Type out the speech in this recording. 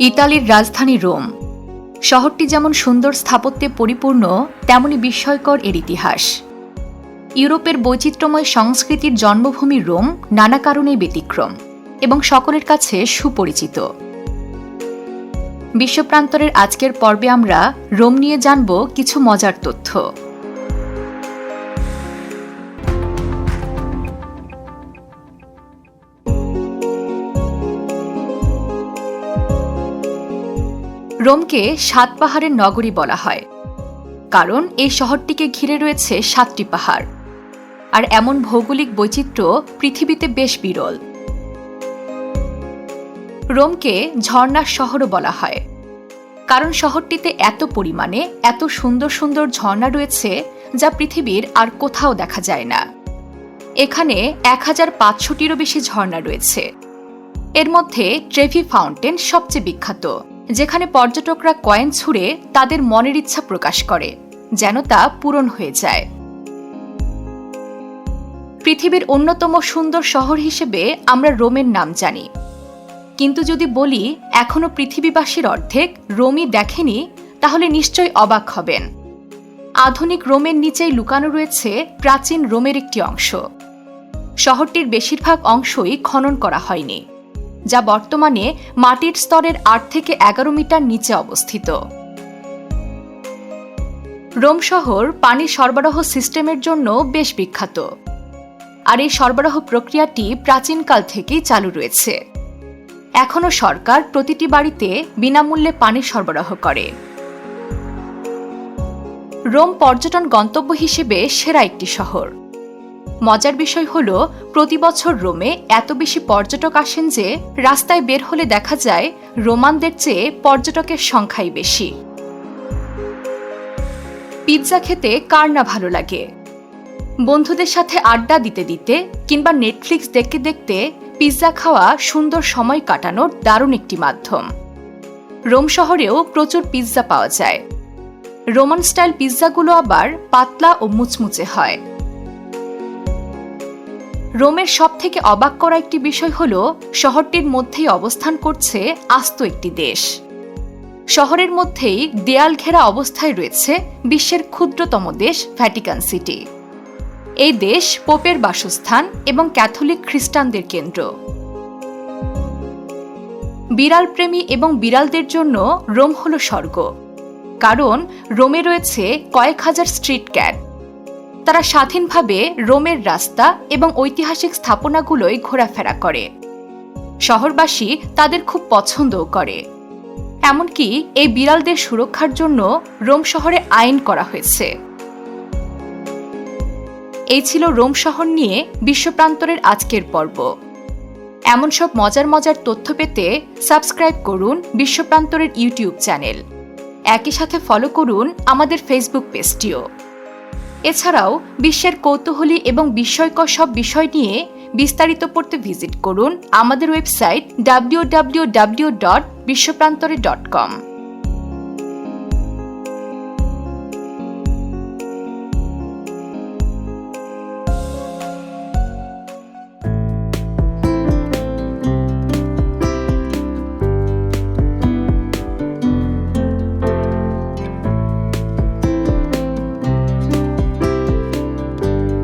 ইতালির রাজধানী রোম। শহরটি যেমন সুন্দর স্থাপত্যে পরিপূর্ণ, তেমনি বিস্ময়কর এর ইতিহাস। ইউরোপের বৈচিত্র্যময় সংস্কৃতির জন্মভূমি রোম নানা কারণেই ব্যতিক্রম এবং সকলের কাছে সুপরিচিত। বিশ্বপ্রান্তরের আজকের পর্বে আমরা রোম নিয়ে জানব কিছু মজার তথ্য। রোমকে সাত পাহাড়ের নগরী বলা হয়। কারণ এই শহরটিকে ঘিরে রয়েছে সাতটি পাহাড়। আর এমন ভৌগোলিক বৈচিত্র্য পৃথিবীতে বেশ বিরল। রোমকে ঝর্ণার শহরও বলা হয়। কারণ শহরটিতে এত পরিমাণে, এত সুন্দর সুন্দর ঝর্ণা রয়েছে যা পৃথিবীর আর কোথাও দেখা যায় না। এখানে এক হাজার পাঁচশোটিরও বেশি ঝর্ণা রয়েছে। এর মধ্যে ট্রেভি ফাউন্টেন সবচেয়ে বিখ্যাত। যেখানে পর্যটকরা কয়েন ছুঁড়ে তাদের মনের ইচ্ছা প্রকাশ করে, যেন তা পূরণ হয়ে যায়। পৃথিবীর অন্যতম সুন্দর শহর হিসেবে আমরা রোমের নাম জানি। কিন্তু যদি বলি এখনও পৃথিবীবাসীর অর্ধেক রোমই দেখেনি, তাহলে নিশ্চয়ই অবাক হবেন। আধুনিক রোমের নিচেই লুকানো রয়েছে প্রাচীন রোমের একটি অংশ। শহরটির বেশিরভাগ অংশই খনন করা হয়নি। যা বর্তমানে মাটির স্তরের আট থেকে এগারো মিটার নিচে অবস্থিত। রোম শহর পানি সরবরাহ সিস্টেমের জন্য বেশ বিখ্যাত। আর এই সরবরাহ প্রক্রিয়াটি প্রাচীনকাল থেকেই চালু রয়েছে। এখনও সরকার প্রতিটি বাড়িতে বিনামূল্যে পানি সরবরাহ করে। রোম পর্যটন গন্তব্য হিসেবে সেরা একটি শহর। মজার বিষয় হল, প্রতি বছর রোমে এত বেশি পর্যটক আসেন যে রাস্তায় বের হলে দেখা যায় রোমানদের চেয়ে পর্যটকের সংখ্যাই বেশি। পিৎজা খেতে কার না ভালো লাগে? বন্ধুদের সাথে আড্ডা দিতে দিতে কিংবা নেটফ্লিক্স দেখতে দেখতে পিৎজা খাওয়া সুন্দর সময় কাটানোর দারুণ একটি মাধ্যম। রোম শহরেও প্রচুর পিৎজা পাওয়া যায়। রোমান স্টাইল পিৎজাগুলো আবার পাতলা ও মুচমুচে হয়। রোমের সব থেকে অবাক করা একটি বিষয় হল, শহরটির মধ্যেই অবস্থান করছে আস্ত একটি দেশ। শহরের মধ্যেই দেয়াল ঘেরা অবস্থায় রয়েছে বিশ্বের ক্ষুদ্রতম দেশ ভ্যাটিকান সিটি। এই দেশ পোপের বাসস্থান এবং ক্যাথলিক খ্রিস্টানদের কেন্দ্র। বিড়াল প্রেমী এবং বিড়ালদের জন্য রোম হল স্বর্গ। কারণ রোমে রয়েছে কয়েক হাজার স্ট্রিট ক্যাট। তারা স্বাধীনভাবে রোমের রাস্তা এবং ঐতিহাসিক স্থাপনাগুলোয় ঘোরাফেরা করে। শহরবাসী তাদের খুব পছন্দও করে। এমনকি এই বিড়ালদের সুরক্ষার জন্য রোম শহরে আইন করা হয়েছে। এই ছিল রোম শহর নিয়ে বিশ্বপ্রান্তরের আজকের পর্ব। এমন সব মজার মজার তথ্য পেতে সাবস্ক্রাইব করুন বিশ্বপ্রান্তরের ইউটিউব চ্যানেল। একই সাথে ফলো করুন আমাদের ফেসবুক পেজটিও এছাড়াও বিশ্বের কৌতূহলী এবং বিস্ময়কর সব বিষয় নিয়ে বিস্তারিত পড়তে ভিজিট করুন আমাদের website W W W dot বিশ্বপ্রান্তরে dot কম